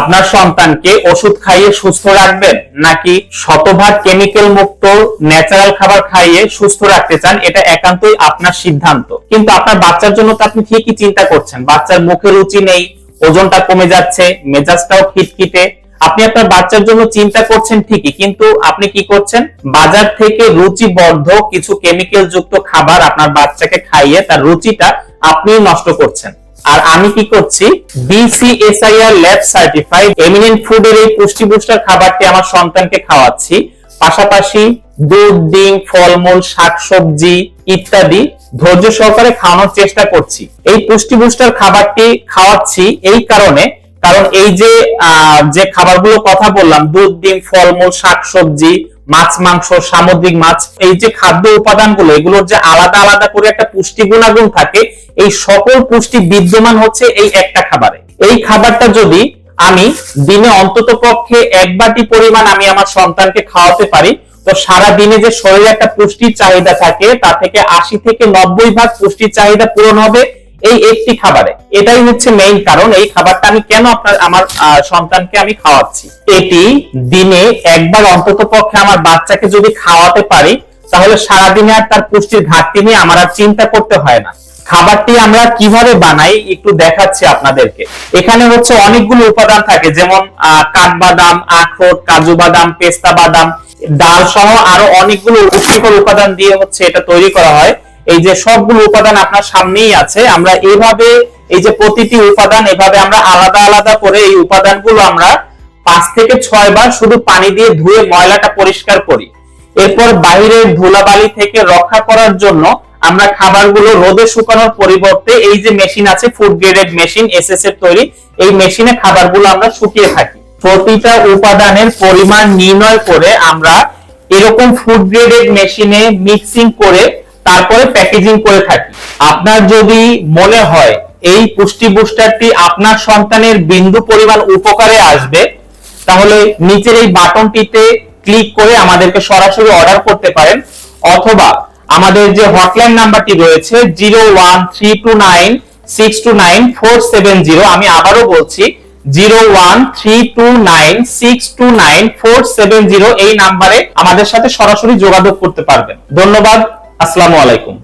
আপনার সন্তানকে ওষুধ খাইয়ে সুস্থ রাখবেন নাকি শতভাগ কেমিক্যাল মুক্ত ন্যাচারাল খাবার খাইয়ে সুস্থ রাখতে চান? এটা একান্তই আপনার সিদ্ধান্ত। কিন্তু আপনার বাচ্চার জন্য তো আপনি ঠিকই চিন্তা করছেন। বাচ্চার মুখে রুচি নেই, ওজনটা কমে যাচ্ছে, মেজাজটাও খিটখিটে। আপনি আপনার বাচ্চার জন্য চিন্তা করছেন ঠিকই, কিন্তু আপনি কি করছেন? বাজার থেকে রুচিবর্ধক কিছু কেমিক্যাল যুক্ত খাবার আপনার বাচ্চাকে খাইয়ে তার রুচিটা আপনি নষ্ট করছেন। আর আমি কি করছি? বিসিএসআইআর ল্যাব সার্টিফাইড এমিনেন্ট ফুডের এই পুষ্টি বুস্টার খাবারটি আমার সন্তানকে খাওয়াচ্ছি। পাশাপাশি দুধ, ডিম, ফলমূল, শাকসবজি ইত্যাদি ধৈর্য সহকারে খাওয়ানোর চেষ্টা করছি। এই পুষ্টি বুস্টার খাবারটি খাওয়াচ্ছি এই কারণে, কারণ এই যে যে খাবারগুলো কথা বললাম, দুধ, ডিম, ফলমূল, শাকসবজি, মাছ, মাংস, সামুদ্রিক মাছ, এই যে খাদ্য উপাদানগুলো, এগুলোর যে আলাদা আলাদা করে একটা পুষ্টি গুণাগুণ থাকে এই সকল পুষ্টি বিদ্যমান হচ্ছে এই একটা খাবারে। এই খাবারটা যদি আমি দিনে অন্তত পক্ষে এক বাটি পরিমাণ আমি আমার সন্তানকে খাওয়াতে পারি, তো সারা দিনে যে শরীরে একটা পুষ্টির চাহিদা থাকে, তা থেকে আশি থেকে নব্বই ভাগ পুষ্টির চাহিদা পূরণ হবে এই একটি খাবারে। এটাই হচ্ছে মেইন কারণ, এই খাবারটা আমি কেন আপনার, আমার সন্তানকে আমি খাওয়াচ্ছি? এটি দিনে একবার অন্তত পক্ষে আমার বাচ্চাকে যদি খাওয়াতে পারি, তাহলে সারাদিনে আর তার পুষ্টির ঘাটতি নিয়ে আমার আর চিন্তা করতে হয় না। খাবারটি আমরা কীভাবে বানাই একটু দেখাচ্ছি আপনাদেরকে। এখানে হচ্ছে অনেকগুলো উপাদান থাকে, যেমন কাঠবাদাম, আখরোট, কাজু বাদাম, পেস্তা বাদাম, ডাল সহ আরও অনেকগুলো পুষ্টিকর উপাদান দিয়ে হচ্ছে এটা তৈরি করা হয়। এই যে সবগুলো উপাদান আপনার সামনেই আছে, আমরা এভাবে, এই যে প্রতিটি উপাদান, এভাবে আমরা আলাদা আলাদা করে এই উপাদানগুলো আমরা পাঁচ থেকে ছয় বার শুধু পানি দিয়ে ধুয়ে ময়লাটা পরিষ্কার করি। এরপর বাইরের ধুলাবালি থেকে রক্ষা করার জন্য আমরা খাবারগুলো রোদে শুকানোর পরিবর্তে এই যে মেশিন আছে ফুড গ্রেডেড মেশিন এসএস এর তৈরি, এই মেশিনে খাবারগুলো আমরা শুকিয়ে থাকি। প্রতিটা উপাদানের পরিমাণ নির্ণয় করে আমরা এরকম ফুড গ্রেডেড মেশিনে মিক্সিং করে তারপরে প্যাকেজিং করে থাকি। আপনার যদি মনে হয় এই পুষ্টি বুস্টারটি আপনার সন্তানের বিন্দু পরিমাণ উপকারে আসবে, তাহলে নিচের এই বাটনটিতে ক্লিক করে আমাদেরকে সরাসরি অর্ডার করতে পারেন, অথবা আমাদের যে হটলাইন নাম্বারটি রয়েছে zero one three two nine six two nine four seven zero আমি আবারও বলছি zero one three two nine six two nine four seven zero এই নাম্বারে আমাদের সাথে সরাসরি যোগাযোগ করতে পারবেন। ধন্যবাদ, আসসালামু আলাইকুম।